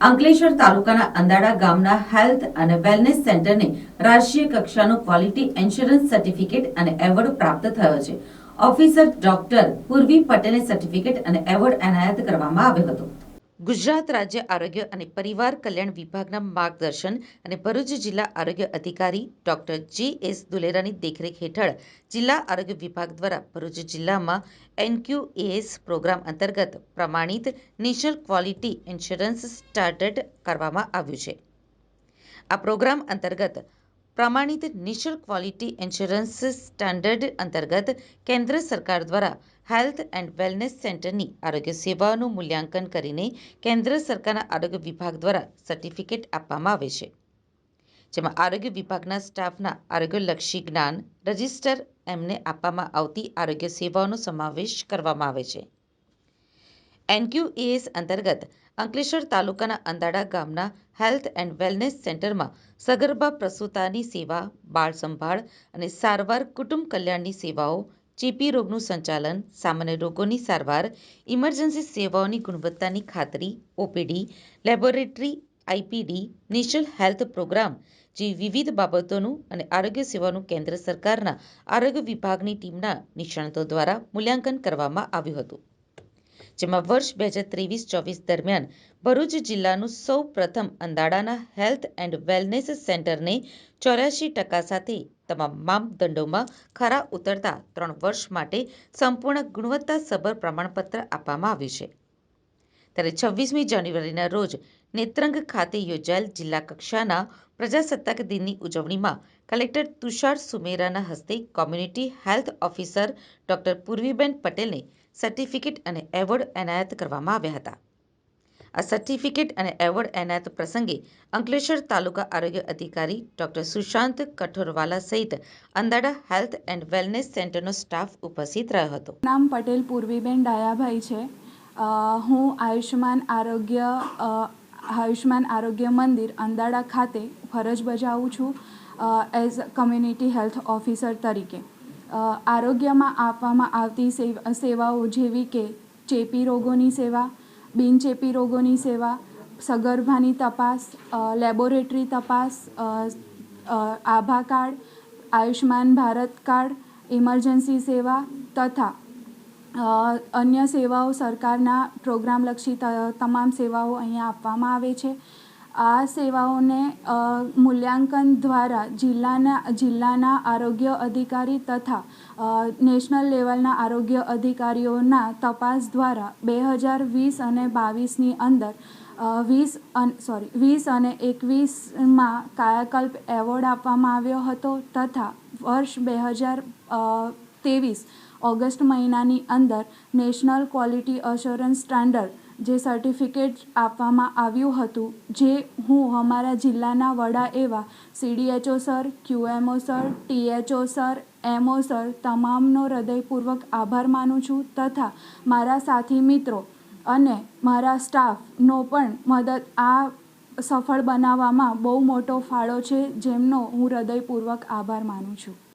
અંકલેશ્વર તાલુકાના અંદાડા ગામના હેલ્થ અને વેલનેસ સેન્ટરને રાષ્ટ્રીય કક્ષાનો ક્વોલિટી ઇન્સ્યોરન્સ સર્ટિફિકેટ અને એવોર્ડ પ્રાપ્ત થયો છે. ઓફિસર ડોક્ટર પૂર્વી પટેલે સર્ટિફિકેટ અને એવોર્ડ એનાયત કરવામાં આવ્યો હતો. ગુજરાત રાજ્ય આરોગ્ય અને પરિવાર કલ્યાણ વિભાગના માર્ગદર્શન અને ભરૂચ જિલ્લા આરોગ્ય અધિકારી ડોક્ટર જે એસ દુલેરાની દેખરેખ હેઠળ જિલ્લા આરોગ્ય વિભાગ દ્વારા ભરૂચ જિલ્લામાં એનક્યુએએસ પ્રોગ્રામ અંતર્ગત પ્રમાણિત નેશનલ ક્વોલિટી ઇન્સ્યોરન્સ સ્ટાર્ટેડ કરવામાં આવ્યું છે. આ પ્રોગ્રામ અંતર્ગત પ્રમાણિત નેશનલ ક્વોલિટી ઇન્સ્યોરન્સ સ્ટાન્ડર્ડ અંતર્ગત કેન્દ્ર સરકાર દ્વારા હેલ્થ એન્ડ વેલનેસ સેન્ટરની આરોગ્ય સેવાઓનું મૂલ્યાંકન કરીને કેન્દ્ર સરકારના આરોગ્ય વિભાગ દ્વારા સર્ટિફિકેટ આપવામાં આવે છે. જેમાં આરોગ્ય વિભાગના સ્ટાફના આરોગ્યલક્ષી જ્ઞાન રજિસ્ટર એમને આપવામાં આવતી આરોગ્ય સેવાઓનો સમાવેશ કરવામાં આવે છે. એનક્યુએએસ અંતર્ગત અંકલેશ્વર તાલુકાના અંદાડા ગામના હેલ્થ એન્ડ વેલનેસ સેન્ટરમાં સગર્ભા પ્રસૂતાની સેવા, બાળ સંભાળ અને સારવાર, કુટુંબ કલ્યાણની સેવાઓ, ચેપી રોગનું સંચાલન, સામાન્ય રોગોની સારવાર, ઇમરજન્સી સેવાઓની ગુણવત્તાની ખાતરી, OPD, laboratory, IPD, national health program જેવી વિવિધ બાબતોનું અને આરોગ્ય સેવાનું કેન્દ્ર સરકારના આરોગ્ય વિભાગની ટીમના નિષ્ણાતો દ્વારા મૂલ્યાંકન કરવામાં આવ્યું હતું. જેમાં વર્ષ બે હજાર ત્રેવીસ ચોવીસ દરમિયાન ભરૂચ જિલ્લાનું સૌ પ્રથમ અંદાડાના હેલ્થ એન્ડ વેલનેસ સેન્ટરને ચોર્યાસી ટકા સાથે તમામ માપદંડોમાં ખરા ઉતરતા ત્રણ વર્ષ માટે સંપૂર્ણ ગુણવત્તાસભર પ્રમાણપત્ર આપવામાં આવ્યું છે. ત્યારે છવ્વીસમી જાન્યુઆરીના રોજ નેત્રંગ ખાતે યોજાયેલ જિલ્લા કક્ષાના પ્રજાસત્તાક દિનની ઉજવણીમાં કલેક્ટર તુષાર સુમેરાના હસ્તે કોમ્યુનિટી હેલ્થ ઓફિસર ડોક્ટર પૂર્વીબેન પટેલને સર્ટિફિકેટ અને એવોર્ડ એનાયત કરવામાં આવ્યા હતા. આ સર્ટિફિકેટ અને એવોર્ડ એનાયત પ્રસંગે અંકલેશ્વર તાલુકા આરોગ્ય અધિકારી ડોક્ટર સુશાંત કઠોરવાલા સહિત અંદાડા હેલ્થ એન્ડ વેલનેસ સેન્ટરનો સ્ટાફ ઉપસ્થિત રહ્યો હતો. નામ પટેલ, પૂર્વીબેન ડાયાભાઈ છે. હું આયુષ્માન આરોગ્ય આયુષ્યમાન આરોગ્ય મંદિર અંદાડા ખાતે ફરજ બજાવું છું એઝ કમ્યુનિટી હેલ્થ ઓફિસર તરીકે. આરોગ્યમાં આપવામાં આવતી સેવાઓ જેવી કે ચેપી રોગોની સેવા બિનચેપી રોગોની સેવા, સગર્ભાની તપાસ લેબોરેટરી તપાસ Abha card Ayushman Bharat card, emergency સેવા તથા અન્ય સેવાઓ સરકારના પ્રોગ્રામલક્ષી તમામ સેવાઓ અહીંયા આપવામાં આવે છે. આ સેવાઓને મૂલ્યાંકન દ્વારા જિલ્લાના જિલ્લાના આરોગ્ય અધિકારી તથા નેશનલ લેવલના આરોગ્ય અધિકારીઓના તપાસ દ્વારા બે હજાર વીસ અને બાવીસની અંદર વીસ સોરી, વીસ અને એકવીસમાં કાયાકલ્પ એવોર્ડ આપવામાં આવ્યો હતો તથા વર્ષ બે હજાર ત્રેવીસ ઓગસ્ટ મહિનાની અંદર નેશનલ ક્વોલિટી અશ્યોરન્સ સ્ટાન્ડર્ડ જે સર્ટિફિકેટ આપવામાં આવ્યું હતું, જે હું અમારા જિલ્લાના વડા એવા CDHO sir QMO sir THO sir MO sir તમામનો હૃદયપૂર્વક આભાર માનું છું તથા મારા સાથી મિત્રો અને મારા સ્ટાફનો પણ મદદ આ સફળ બનાવવામાં બહુ મોટો ફાળો છે, જેમનો હું હૃદયપૂર્વક આભાર માનું છું.